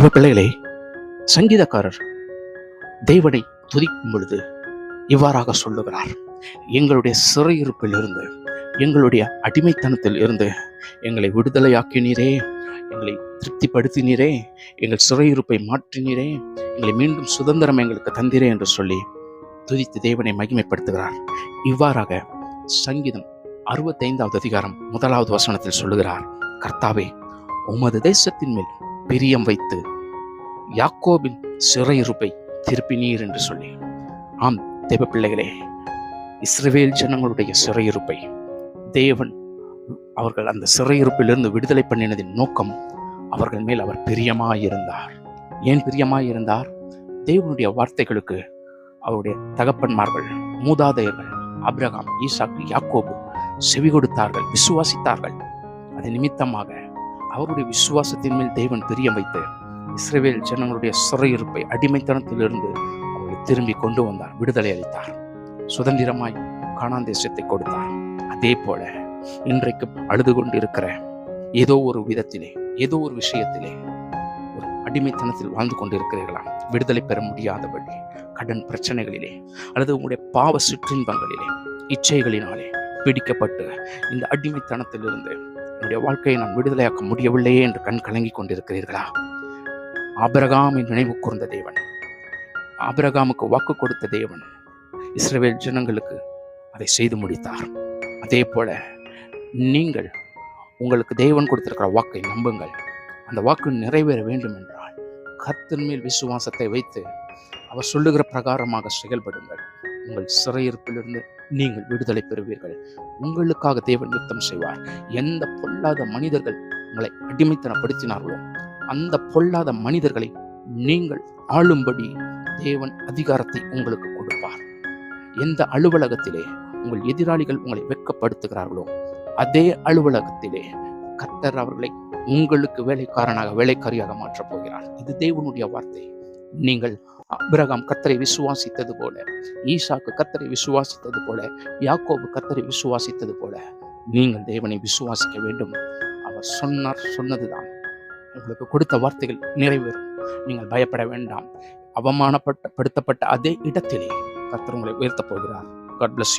இவ பிள்ளைகளே சங்கீதக்காரர் தேவனை துதிக்கும் பொழுது இவ்வாறாக சொல்லுகிறார். எங்களுடைய சிறையிருப்பில் இருந்து எங்களுடைய அடிமைத்தனத்தில் இருந்து எங்களை விடுதலையாக்கினீரே எங்களை திருப்திப்படுத்தினீரே எங்கள் சிறையிருப்பை மாற்றினீரே எங்களை மீண்டும் சுதந்திரம் எங்களுக்கு தந்திரே என்று சொல்லி துதித்து தேவனை மகிமைப்படுத்துகிறார். இவ்வாறாக சங்கீதம் அறுபத்தைந்தாவது அதிகாரம் முதலாவது வசனத்தில் சொல்லுகிறார். கர்த்தாவே உமது தேசத்தின் மேல் பிரியம் வைத்து யாக்கோபின் சிறையிருப்பை திருப்பினீர் என்று சொல்லி. ஆம் தேவ பிள்ளைகளே இஸ்ரவேல் ஜனங்களுடைய சிறையிருப்பை தேவன் அவர்கள் அந்த சிறையிருப்பிலிருந்து விடுதலை பண்ணினதின் நோக்கம் அவர்கள் மேல் அவர் பிரியமாயிருந்தார். ஏன் பிரியமாயிருந்தார்? தேவனுடைய வார்த்தைகளுக்கு அவருடைய தகப்பன்மார்கள் மூதாதையர்கள் அப்ரகாம் ஈசாக்கு யாக்கோபு செவி கொடுத்தார்கள் விசுவாசித்தார்கள். அது நிமித்தமாக அவருடைய விசுவாசத்தின் மேல் தேவன் பிரியம் வைத்து இஸ்ரேவேல் ஜனங்களுடைய சிறையிருப்பை அடிமைத்தனத்திலிருந்து அவர்களை திரும்பி கொண்டு வந்தார் விடுதலை அளித்தார். சுதந்திரமாய் காணாந்தேசத்தை கொடுத்தார். அதே போல இன்றைக்கு அழுது கொண்டிருக்கிற ஏதோ ஒரு விதத்திலே ஏதோ ஒரு விஷயத்திலே ஒரு அடிமைத்தனத்தில் வாழ்ந்து கொண்டிருக்கிறீர்களா? விடுதலை பெற முடியாதபடி கடன் பிரச்சனைகளிலே அல்லது உங்களுடைய பாவ சிற்றின்பங்களிலே இச்சைகளினாலே பிடிக்கப்பட்டு இந்த அடிமைத்தனத்திலிருந்து என்னுடைய வாழ்க்கையை நான் விடுதலையாக்க முடியவில்லையே என்று கண் கலங்கி கொண்டிருக்கிறீர்களா? ஆபிரகாமின் நினைவு கூர்ந்த தேவன். ஆபிரகாமுக்கு வாக்கு கொடுத்த தேவன் இஸ்ரேல் ஜனங்களுக்கு அதை செய்து முடித்தார். அதே போல நீங்கள் உங்களுக்கு தேவன் கொடுத்திருக்கிற வாக்கை நம்புங்கள். அந்த வாக்கு நிறைவேற வேண்டும் என்றால் கத்தின் மேல் விசுவாசத்தை வைத்து அவர் சொல்லுகிற பிரகாரமாக செயல்படுங்கள். உங்கள் சிறையிருப்பிலிருந்து நீங்கள் விடுதலை பெறுவீர்கள். உங்களுக்காக தேவன் யுத்தம் செய்வார். எந்த பொல்லாத மனிதர்கள் உங்களை அடிமைத்தனப்படுத்தினார்களோ அந்த பொல்லாத மனிதர்களை நீங்கள் ஆளும்படி தேவன் அதிகாரத்தை உங்களுக்கு கொடுப்பார். எந்த அலுவலகத்திலே உங்கள் எதிராளிகள் உங்களை வெட்கப்படுத்துகிறார்களோ அதே அலுவலகத்திலே கத்தர் அவர்களை உங்களுக்கு வேலைக்காரனாக வேலைக்காரியாக மாற்றப் போகிறார். இது தேவனுடைய வார்த்தை. நீங்கள் அபிரகாம் கத்தரை விசுவாசித்தது போல ஈசாக்கு கத்தரை விசுவாசித்தது போல யாக்கோபு கத்தரை விசுவாசித்தது போல நீங்கள் தேவனை விசுவாசிக்க வேண்டும். அவர் சொன்னார் சொன்னதுதான். உங்களுக்கு கொடுத்த வார்த்தைகள் நிறைவேறும். நீங்கள் பயப்பட வேண்டாம். அவமானப்பட்ட படுத்தப்பட்ட அதே இடத்திலே கர்த்தர் உங்களை உயர்த்தப் போகிறார். God plus